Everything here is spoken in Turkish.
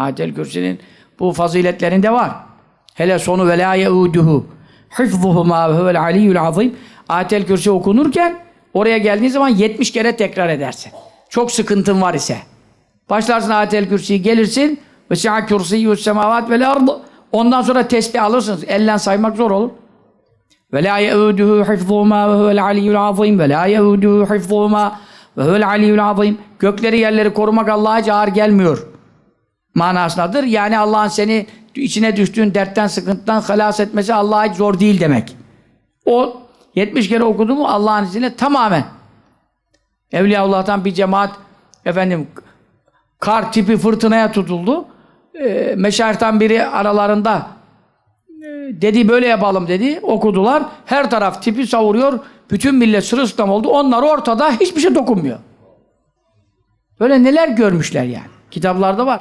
Ayetel Kürsi'nin bu faziletlerinde var. Hele sonu ve la yeuduhu hifzuhuma ve huvel aliyyul azim. Ayetel Kürsi okunurken oraya geldiğin zaman 70 kere tekrar edersin. Çok sıkıntın var ise. Başlarsın ayetel kürsiyi gelirsin. Ve si'a kürsiyyü semavat vel ard. Ondan sonra tesbih alırsınız. Ellen saymak zor olur. Ve la yeuduhu hifzuhuma ve huvel aliyyul azim. Ve la yeuduhu hifzuhuma ve huvel aliyyul azim. Gökleri yerleri korumak Allah'a ağır gelmiyor. Manasındadır. Yani Allah'ın seni içine düştüğün dertten, sıkıntıdan halas etmesi Allah'a hiç zor değil demek. O 70 kere okudu mu Allah'ın izniyle tamamen Evliyaullah'tan bir cemaat efendim kar tipi fırtınaya tutuldu. Ee, meşayihtan biri aralarında e, dedi böyle yapalım dedi. Okudular. Her taraf tipi savuruyor. Bütün millet sırılsıklam oldu. Onlar ortada hiçbir şey dokunmuyor. Böyle neler görmüşler yani. Kitaplarda var.